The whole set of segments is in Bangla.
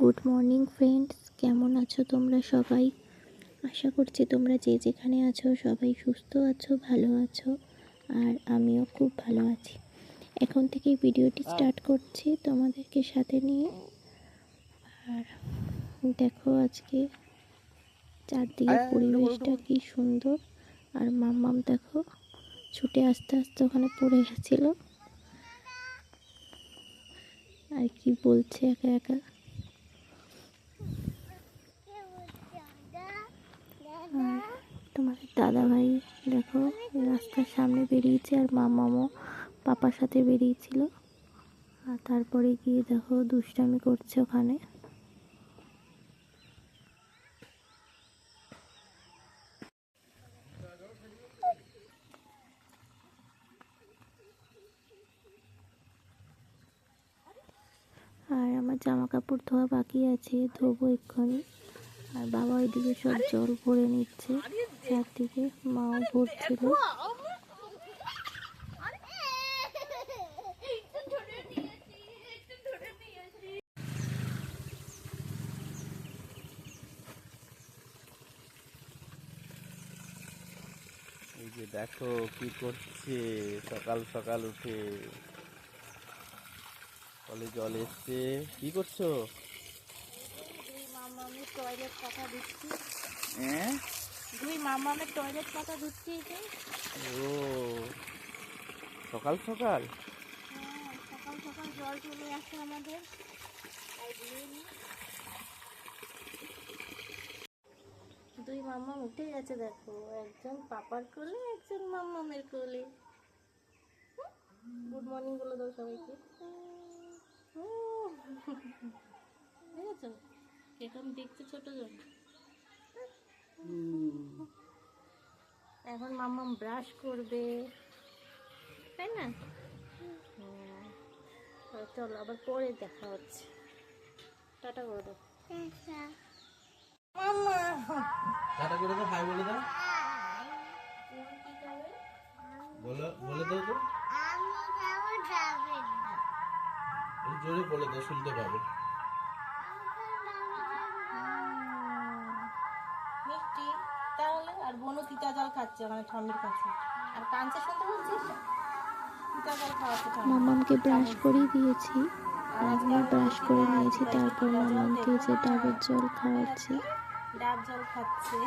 গুড মর্নিং ফ্রেন্ডস কেমন আছো তোমরা সবাই? আশা করছি তোমরা যে যেখানে আছো সবাই সুস্থ আছো ভালো আছো আর আমিও খুব ভালো আছি। এখন থেকেই ভিডিওটি স্টার্ট করছি তোমাদেরকে সাথে নিয়ে। আর দেখো আজকে চারদিকে পরিবেশটা কি সুন্দর। আর মাম্মাম দেখো ছুটে আস্তে আস্তে ওখানে পড়ে গেছিল। আর কি বলছে একা একা আর তোমাদের দাদা ভাই দেখো, রাস্তার সামনে বেরিয়েছে আর মামামও পাপার সাথে বেরিয়েছিল। আর তারপরে গিয়ে দেখো, দুষ্টামি করছে ওখানে। আর আমার জামা কাপড় ধোয়া বাকি আছে, ধোবো এক্ষুনি। আর বাবা ওইদিকে সব জল ভরে নিচ্ছে। চারদিকে মাও ভরছিল। এই যে দেখো কি করছে সকাল সকাল উঠে। কলে জল এসছে। কি করছ? টয়লেট পাতা হ্যাঁ দুই মামামের টয়লেট পাতা ধুচ্ছি এই ও সকাল সকাল? হ্যাঁ সকাল সকাল জল চলে আসে আমাদের। দুই। মামা উঠে গেছে দেখো একজন পাপার কোলে একজন মামামের কোলে। গুড মর্নিং বলে দাও সবাইকে। এরকম দেখতে ছোট জন এখন মাম্মাম ব্রাশ করবে। তাই না? হ্যাঁ। তো চলো আবার পরে দেখা হচ্ছে। টাটা করে দাও। মাম্মা! টাটা করে দাও হাই বলে দাও। বলো বলে দাও তো। জোরে বলে দাও শুনতে পাবে। তিতা ওখানে ঠাম্মির কাছে। আর কাঞ্চে শুনতে পাচ্ছিস? তিতা জল খাওয়াচ্ছে মামামকে ব্রাশ করিয়ে দিয়েছি। আমিও ব্রাশ করে নিয়েছি তারপর মামামকে যে ডাবের জল খাওয়াচ্ছি। ডাব জল খাচ্ছে।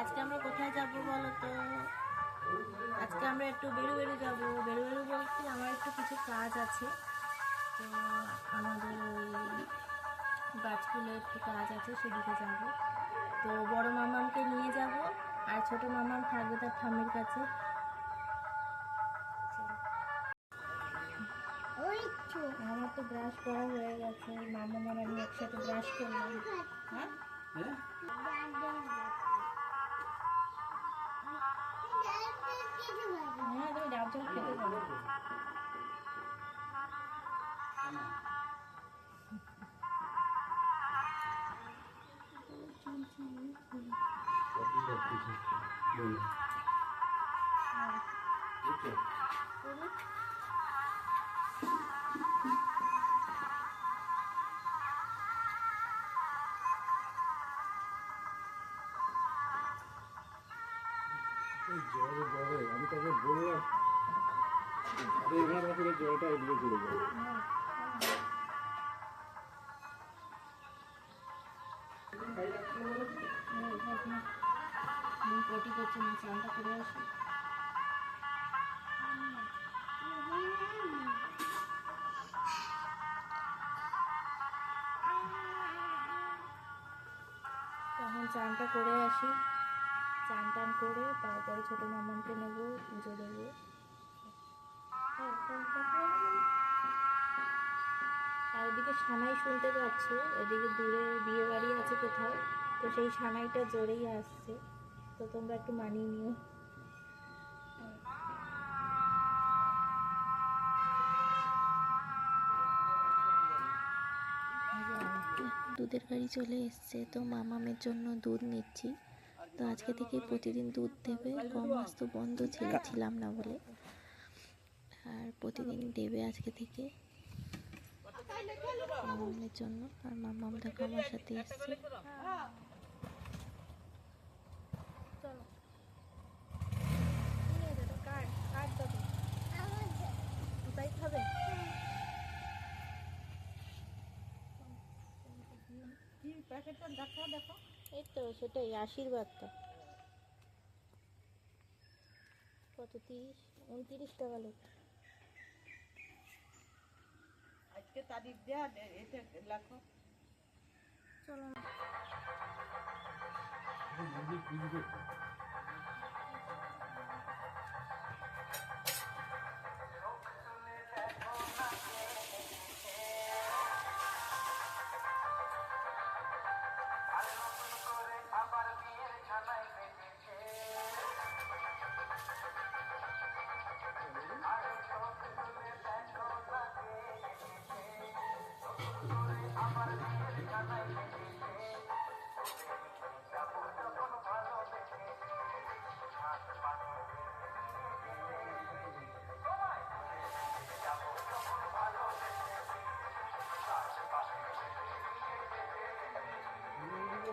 আজকে আমরা কোথায় যাব বলো তো? আজকে আমরা একটু বেরু বেরু যাব। বেরু বেরু বলতে আমার একটু কিছু কাজ আছে। তো আমাদের ওই গাছগুলো একটু কাজ আছে সেদিকে যাব। তো বড় মামামকে নিয়ে যাব আর ছোট মামাম থাকবে তার ঠাম্মির কাছে। আমার তো ব্রাশ করা হয়ে গেছে মামা আর আমি একসাথে ব্রাশ করলাম। হ্যাঁ? হ্যাঁ? হ্যাঁ তুমি ডাব জল খেতে পারো আমি তাকে বললাম আরে এখানে আসলে জলটা এগুলো করে যাবে পটি করছি না স্নানটা করে আসি। তখন চানটা করে আসি। চান টান করে তারপরে ছোটো মামাকে নেব, পুজো দেবো। আর ওদিকে সানাই শুনতে পাচ্ছি, এদিকে দূরে বিয়ে বাড়ি আছে কোথাও, তো সেই সানাইটা জোরেই আসছে। তো তোমরা একটু মানিয়ে নিও। দুধের গাড়ি চলে এসছে, তো মামামের জন্য দুধ নিচ্ছি। তো আজকে থেকে প্রতিদিন দুধ দেবে ক মাস তো বন্ধ ছিল ছিলাম না বলে। আর প্রতিদিন দেবে আজকে থেকে। মামামের জন্য, আর মামাম দেখো আমার সাথে এসছে। এই তো সেটাই আশীর্বাদটা। কত তিরিশ? উনত্রিশ টাকা লোক আজকে তারিখ দেয়া এটা লেখো। মন্দির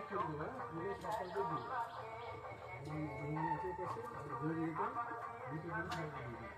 পুজো করতে করব হ্যাঁ পুরো সকাল দিয়ে দিবো নাচের কাছে ধরে দিতে দুটো করে সবাই দিয়ে দিবো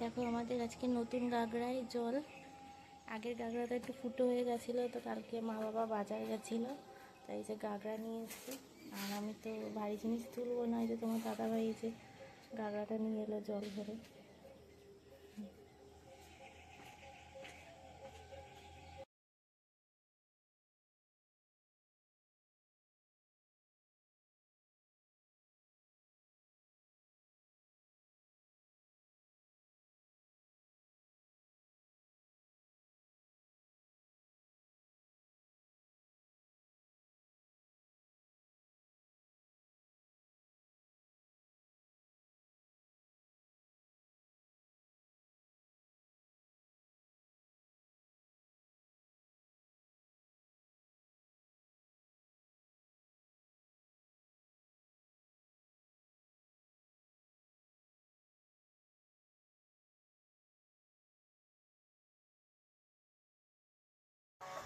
দেখো আমাদের আজকে নতুন গাগড়ায় জল। আগের গাগড়াটা একটু ফুটো হয়ে গেছিল, তো কালকে মা বাবা বাজার গেছিল, তাই যে গাগড়া নিয়ে এসছি। আর আমি তো ভারী জিনিস তুলবো না যে তোমার দাদাভাই এসে গাগড়াটা নিয়ে এলো জল ভরে।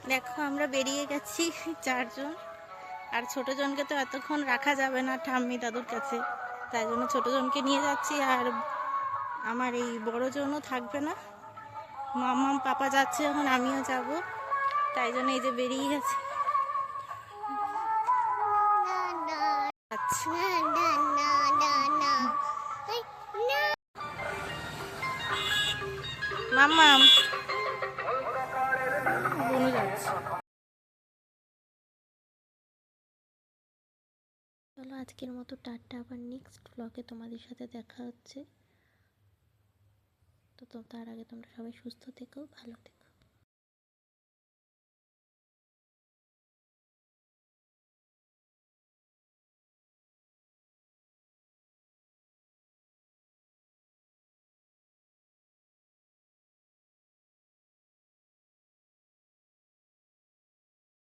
দেখো, আমরা বেরিয়ে গেছি চারজন। আর ছোটোজনকে তো এতক্ষণ রাখা যাবে না ঠাম্মি দাদুর কাছে। তাই জন্য ছোটোজনকে নিয়ে যাচ্ছি, আর আমার এই বড় জনও থাকবে না। মাম্মাম পাপা যাচ্ছে, এখন আমিও যাব। তাই জন্য এই যে বেরিয়ে গেছি। মামা আজকের মতো টাটা, আবার নেক্সট ব্লগে তোমাদের সাথে দেখা হচ্ছে। তো তার আগে তোমরা সবাই সুস্থ থেকো, ভালো থেকো।